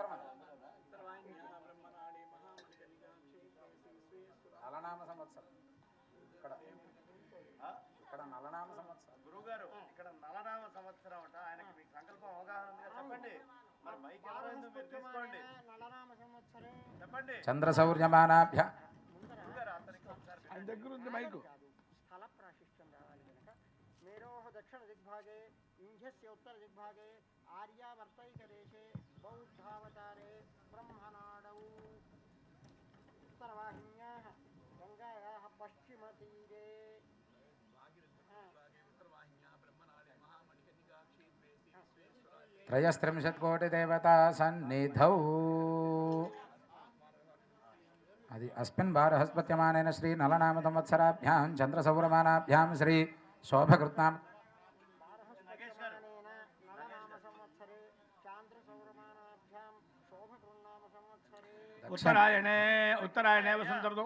సంవత్సరం నలనామ సంవత్సరం. ఇక్కడ. ఇక్కడ నలనామ సంవత్సరం. గురుగారు ఇక్కడ నలనామ సంవత్సరం అంట. ఆయనకి మీకు సంకల్పం అవగాహన ఉందిగా. చెప్పండి. మరి మైక్ ఎవరైందో మీరు తీసుకోండి. నలనామ సంవత్సరే. చెప్పండి. చంద్ర సౌర్యమానాభ్య గురుగారు అందరికి ఒకసారి ఆయన దగ్గర ఉంది మైకు. స్థల ప్రాశిష్టం రావాలి కనుక. మేరోహ దక్షిణ దిగ్భాగే ఇంధ్యస్య ఉత్తర దిగ్భాగే ఆర్యావర్తైకదేశే బౌద్ధావతారే त्रयस्त्रिंशत्कोटिदेवता सन्निधौ అది అస్మిన్ బారహస్పత్యమానైన శ్రీ నలనామ సంవత్సరాభ్యాం చంద్రసౌరమానాభ్యాం శ్రీ శోభకృత్నాం బారహస్పత్యమానేన నలనామ సంవత్సరే చాంద్ర సౌరమానాభ్యాం శోభకృన్నామ సంవత్సరే ఉత్తరాయణే ఉత్తరాయణే వసంతర్దు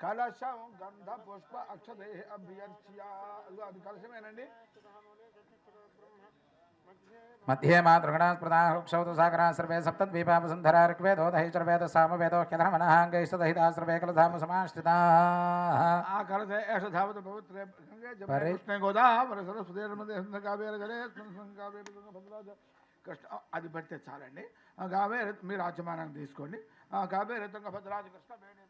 కలశం గంధ పుష్ప అక్షదే అభ్యర్చ్యాలండి మధ్యే మాతృగణాస్పృతాక్షౌతు సాగరా సర్వే సప్తద్వీపాపసుంధరా ఋగ్వేదో దహిచర్వేద సామవేదో హ్యధర్మణాంగైస్తదహితాశ్రవే కలధామ సమాశ్రితా కలధే ఏష ధావత పవిత్రే కృష్ణ గోదా వర సరస్వతి కావ్య జలే కావ్య భద్రాజ కృష్ణ అది పడితే చాలండి కావ్య మీరు ఆచమానాన్ని తీసుకోండి కావ్య రితంగ భద్రాజ కృష్ణ వేణి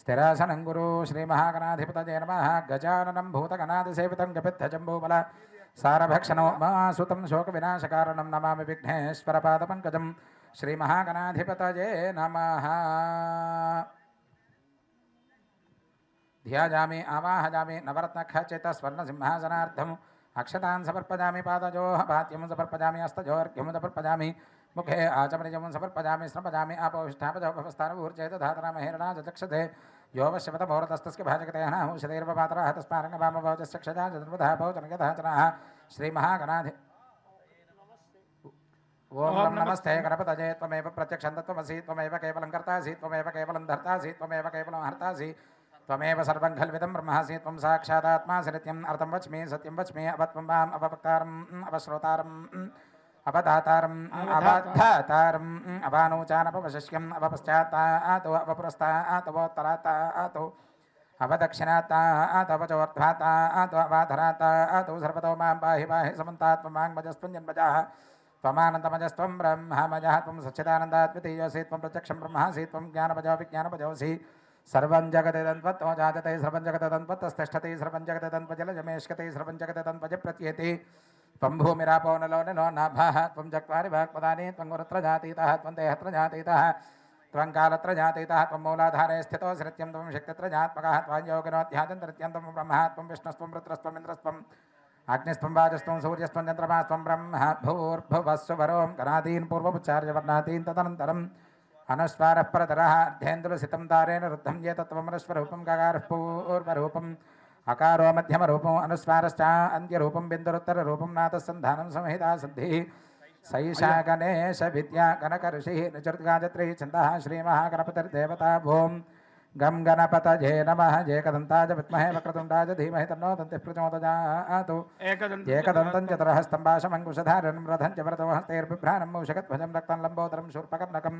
स्थिरासनं गुरु श्रीमहागणाधिपतये नमः। गजाननं भूतगणादिसेवितं कपित्थजम्बूबल सारभक्षणो मासुतं शोकविनाशकारणं नमामि विघ्नेश्वरपादपङ्कजं। श्रीमहागणाधिपतये नमः। ध्यायामि, आवाहयामि, नवरत्नखचितस्वर्णसिंहासनार्थम्। अक्षतान् समर्पयामि पादयोः पात्यं समर्पयामि हस्तयोर्घ्यं समर्पयामि। मुखे आचमनिजं समर्पयामि स्नपयामि आपोष्ठापजोपस्तानभूर्चेतधातरामहेरणा चक्षते यो वश्यपतमोरतस्तस्य भाजकते हनाहुषधैर्वपातरः तस्मारङ्गवामभवचस्य क्षजा चतुर्वधा भवचनगधाचनाः श्रीमहागणाधि नमः नमस्ते गणपतये। त्वमेव प्रत्यक्षं तत्त्वमसि। त्वमेव केवलं कर्तासि। त्वमेव केवलं धर्तासि। त्वमेव केवलं हर्तासि। त्वमेव सर्वं खल्विदं ब्रह्मासि। त्वं साक्षादात्मासि नित्यम् अर्थं वच्मि। सत्यं वच्मि। अवत्वं माम् अवक्तारम् अवश्रोतारम् अवदातारम् अवधातारम् अवानूचानपवशिष्यम् अवपश्चात्तातो अवपुरस्तातवोत्तरात्तातो अवदक्षिणात्तातवचोर्ध्वात्तातो अवाधरात्तातो सर्वतो माँ पाहि पाहि समन्तात्ममाङ्मजस्त्वञ्जन्मजाः त्वमानन्दमजस्त्वं ब्रह्ममजः त्वं सच्चिदानन्दात्मितीयोऽसि त्वं प्रत्यक्षं ब्रह्मासि त्वं ज्ञानपजो विज्ञानपजोऽसि सर्वं जगदन्तत्तो जायते सर्वं जगदन्तत्तस्तिष्ठति सर्वं जगदन्तजलजमेष्कति सर्वं जगदन्तज प्रत्येति त्वं भूमिरापो नो नाभः त्वं जक्वारि वाक्पदानि त्वं गुरुत्र जातीतः त्वं देहत्र जातीतः त्वं कालत्र जातीतः त्वं मूलाधारे स्थितो सृत्यं त्वं शक्तित्र जात्मकः त्वं योगिनोऽध्याचन्तरित्यं त्वं ब्रह्मा त्वं विष्णुस्त्वं रुद्रस्त्वम् इन्द्रस्त्वम् अग्निस्त्वं वाजस्त्वं सूर्यस्त्वं चन्द्रमास्त्वं ब्रह्म गणादीन् पूर्वमुच्चार्य वर्णादीन् तदनन्तरम् अनुस्वारः परतरः अर्धेन्दुलसितं तारेण रुद्धं ये तत्त्वमनुस्वरूपं गकारः पूर्वरूपम् అకారో మధ్యమ రూపం అనుస్వారష్ట అంత్య రూపం బిందురుత్తర రూపం నాథ సంధానం సంహిత సిద్ధి సైషా గణేశ విద్యా కనక ఋషి నిచర్గాజత్రీ ఛంద శ్రీమహాగణపతిర్దేవతా భూం గం గణపతజే నమ. ఏకదంతాజ విద్మహే వక్రతుండాజ ధీమహి తన్నో దంతి ప్రచోదయాతు. ఏకదంతం చతురహస్తం భాషమంకుశధారణం రథం చ వ్రతవహస్తైర్బిభ్రాణం మూషకధ్వజం రక్తం లంబోదరం శూర్పకర్ణకం.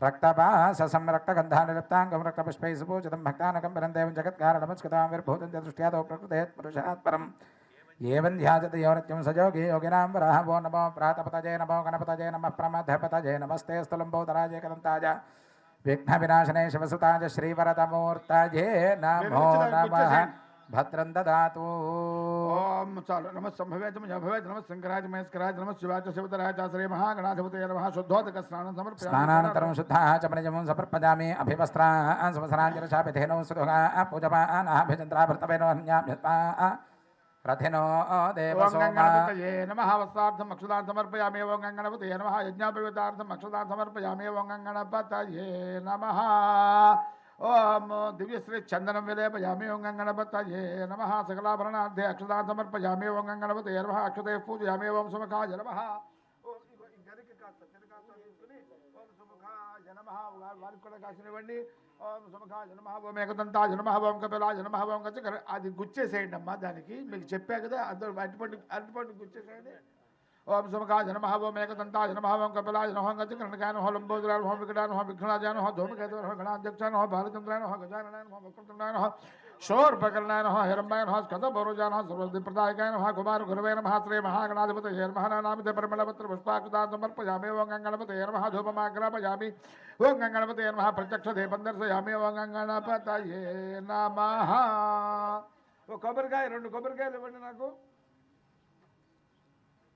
रक्तपास संरक्तगन्धानिरप्ताङ्गं रक्तपुष्पैसुपूजितं भक्तानकं परन्देवं जगत्कारणमुत्स्कृतां विर्भूतं दृष्ट्यादौ प्रकृतेत् पुरुषात् परम्। एवं ध्याजत यौनित्यं सजोगी योगिनां वराह वो नमो प्रातपतजय नमो गणपतजय नमः प्रमथपतजय नमस्ते स्थलम्बोधराजय कदन्ताज विघ्नविनाशने शिवसुताज श्रीवरदमूर्तये नमो नमः। भद्रं ददातु। ओम चालु संभवेत मुझे भवेत नम शंकराज महेशराज नम शिवाच शिवतराज श्री महागणाधिपते नम शुद्धोदक स्नान समर्पयामि। स्नानानन्तरं शुद्धाः च प्रजमं समर्पयामि। अभिवस्त्रान् समसराञ्जलशापितेनो सुधुगा पूजपानाः भजन्त्राभृतवेनो अन्याभ्यत्वा। रथिनो देवसोमाये नमः। वस्त्रार्थम् अक्षदान् समर्पयामि ओं नमः। यज्ञापवितार्थम् अक्षदान् समर्पयामि ओं नमः। ఓం దివ్యశ్రీ చందనం విలేపయామి ఓం గణపతయే నమ సకలాభరణార్థే అక్షదాన్ సమర్పయామి ఓం గణపతయే నమ అక్షతే పూజయామి ఓం సుమఖాయ నమ ఓం ఇగో ఈ గరికి కాస్త వారికి కూడా కాసినివ్వండి. ఓం సుముఖాయ నమ ఓం ఓం ఓం అది గుచ్చేసేయండి అమ్మా దానికి. మీకు చెప్పా కదా అందరూ అరటిపండు అరటిపండు గుచ్చేసేయండి. ఓం సుముఖాయ నమ ఓం ఏకదంతాయ నమ ఓం కపిలాయ నమ ఓం గచ్చ కరణకాయ నమ లంబోదరాయ నమ వికటాయ నమ విఘ్నాయ నమ ధూమకేతు నమ గణాధ్యక్షాయ నమ బాలచంద్రాయ నమ గజాననాయ నమ వక్రతుండాయ నమ శోర్పకర్ణాయ నమ హిరంబాయ నమ స్కంద పౌరుజాయ నమ సర్వదిప్రదాయకాయ నమ కుమార గురవే నమ శ్రీ మహాగణాధిపతయే నమ నామిత పరిమళపత్ర పుష్పాకృతా సమర్పయామి ఓం గంగణపతయే నమ ధూపమాగ్రాపయామి ఓం గంగణపతయే నమ ప్రత్యక్ష దీపం దర్శయామి ఓం గంగణపతయే నమ ఓ కొబ్బరికాయ రెండు కొబ్బరికాయలు ఇవ్వండి నాకు